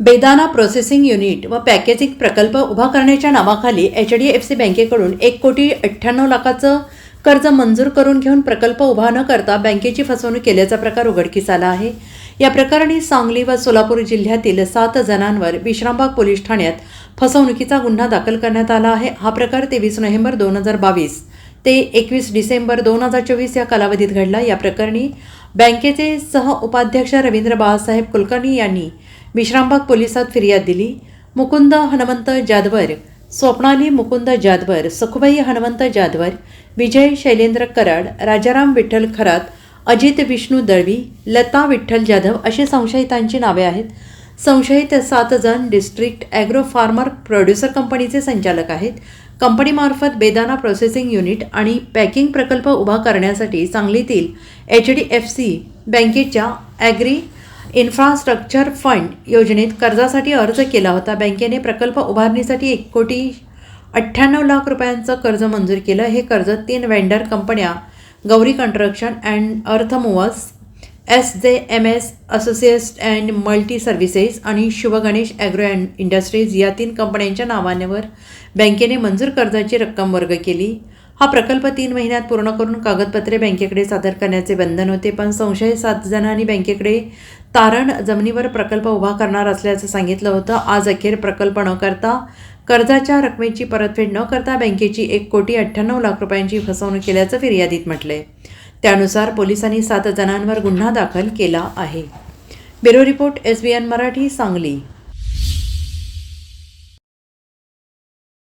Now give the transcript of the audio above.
बेदाना processing unit व packaging प्रकल्प उभा करण्याच्या नावाखाली एच डी एफ सी बँकेकडून एक कोटी अठ्ठ्याण्णव लाखाचं कर्ज मंजूर करून घेऊन प्रकल्प उभा न करता बँकेची फसवणूक केल्याचा प्रकार उघडकीस आला आहे. या प्रकरणी सांगली व सोलापूर जिल्ह्यातील सात जणांवर विश्रामबाग पोलीस ठाण्यात फसवणुकीचा गुन्हा दाखल करण्यात आला आहे. हा प्रकार तेवीस नोव्हेंबर दोन हजार बावीस ते एकवीस डिसेंबर दोन हजार चोवीस या कालावधीत घडला. या प्रकरणी बँकेचे सह उपाध्यक्ष रवींद्र बाळासाहेब कुलकर्णी यांनी विश्रामबाग पोलिसात फिर्याद दिली. मुकुंद हनुमंत जाधवर स्वप्नाली मुकुंद जाधवर सखुबाई हनुमंत जाधवर विजय शैलेंद्र कराड राजाराम विठ्ठल खरात अजित विष्णू दळवी लता विठ्ठल जाधव अशी संशयितांची नावे आहेत. संशयित सात जण डिस्ट्रिक्ट ॲग्रो फार्मर प्रोड्युसर कंपनीचे संचालक आहेत. कंपनीमार्फत बेदाना प्रोसेसिंग युनिट आणि पॅकिंग प्रकल्प उभा करण्यासाठी सांगलीतील एच डी एफ सी बँकेच्या ॲग्री इन्फ्रास्ट्रक्चर फंड योजनेत कर्जासाठी अर्ज केला होता. बँकेने प्रकल्प उभारणीसाठी एक कोटी अठ्ठ्याण्णव लाख रुपयांचं कर्ज मंजूर केलं. हे कर्ज तीन वेंडर कंपन्या Gauri construction and earthmovers S J M S associates and multi services आणि शुभगणेश ॲग्रो अँड इंडस्ट्रीज या तीन कंपन्यांच्या नावांवर बँकेने मंजूर कर्जाची रक्कम वर्ग केली. हा प्रकल्प तीन महिन्यात पूर्ण करून कागदपत्रे बँकेकडे सादर करण्याचे बंधन होते पण संशय सात जणांनी बँकेकडे तारण जमिनीवर प्रकल्प उभा करणार असल्याचं सांगितलं होतं. आज अखेर प्रकल्प न करता कर्जाच्या रकमेची परतफेड न करता बँकेची एक कोटी अठ्ठ्याण्णव लाख रुपयांची फसवणूक केल्याचं फिर्यादीत म्हटलंय. त्यानुसार पोलिसांनी सात जणांवर गुन्हा दाखल केला आहे. Bureau report S B N Marathi Sangli.